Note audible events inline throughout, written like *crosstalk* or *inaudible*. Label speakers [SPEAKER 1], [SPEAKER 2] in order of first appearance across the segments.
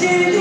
[SPEAKER 1] Geçti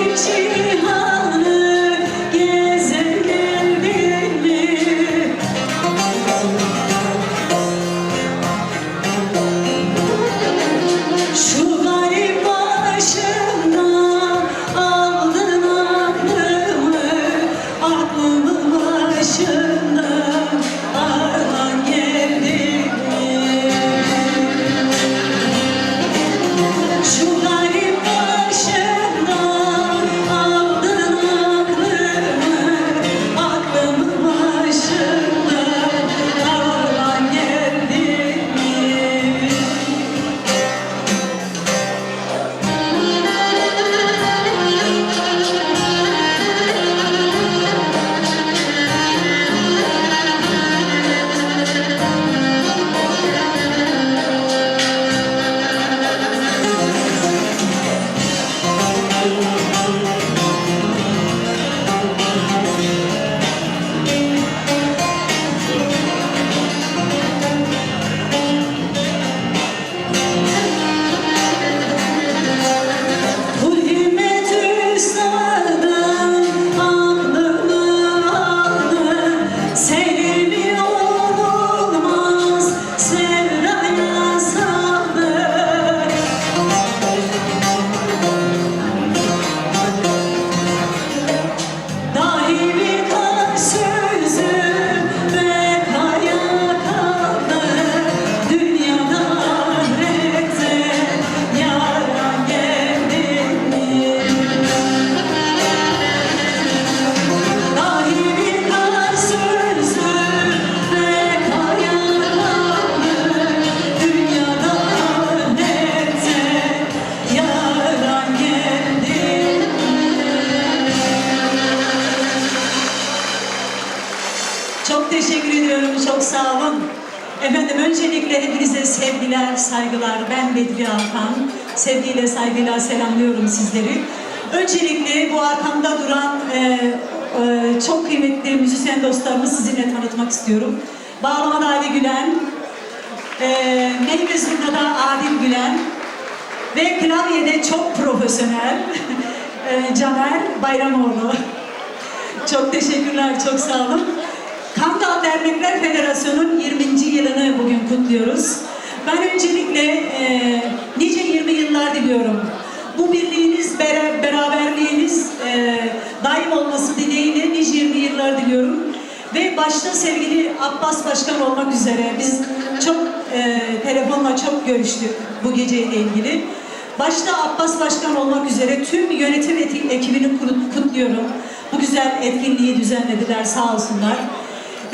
[SPEAKER 1] Efendim öncelikle hepinize sevgiler, saygılar. Ben Bedri Alkan. Sevgiyle, saygıyla selamlıyorum sizleri. Öncelikle bu arkamda duran e, e, çok kıymetli müzisyen dostlarımı sizinle tanıtmak istiyorum. Bağlamada Ali Gülen, e, Meyve Zurna'da Adil Gülen ve klavyede çok profesyonel *laughs* e, Caner Bayramoğlu. Çok teşekkürler, çok sağ olun. Kangal Dernekler Federasyonu'nun 20. yılını bugün kutluyoruz. Ben öncelikle e, nice 20 yıllar diliyorum. Bu birliğiniz, bera- beraberliğiniz e, daim olması dileğiyle nice 20 yıllar diliyorum. Ve başta sevgili Abbas Başkan olmak üzere biz çok e, telefonla çok görüştük bu geceyle ilgili. Başta Abbas Başkan olmak üzere tüm yönetim eti- ekibini kut- kutluyorum. Bu güzel etkinliği düzenlediler sağ olsunlar.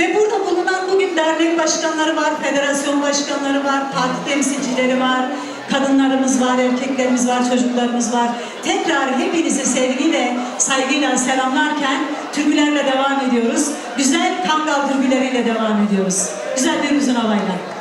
[SPEAKER 1] Ve burada bulunan bugün dernek başkanları var, federasyon başkanları var, parti temsilcileri var, kadınlarımız var, erkeklerimiz var, çocuklarımız var. Tekrar hepinizi sevgiyle, saygıyla selamlarken türkülerle devam ediyoruz. Güzel kangal türküleriyle devam ediyoruz. Güzel bir uzun havayla.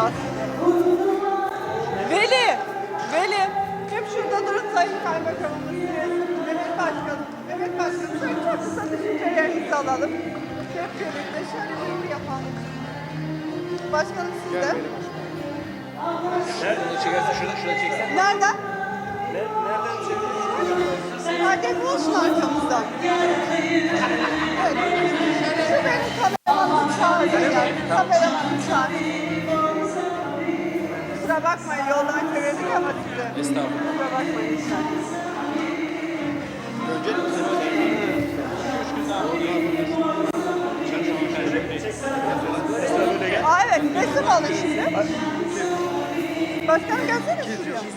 [SPEAKER 2] yapacağız. Veli, Veli. Hep şurada durun Sayın Kaymakamımız. Mehmet Başkanım. Mehmet Başkanım şöyle çok kısa düşüncelerinizi alalım. Hep birlikte şöyle bir yapalım. Başkanım siz de.
[SPEAKER 3] Nereden çekersen şurada şurada çeksen.
[SPEAKER 2] Nereden?
[SPEAKER 3] Ne, nereden çekersen?
[SPEAKER 2] Fark etmiyorsun arkamızdan. Evet. Şu benim kameramanım çağırdı ya. Kameramanım çağırdı. Kusura bakmayın yoldan çevirdik ama sizi.
[SPEAKER 3] Estağfurullah.
[SPEAKER 2] Kusura bakmayın lütfen. Aa evet resim alın şimdi. Başkanım gelsene şuraya.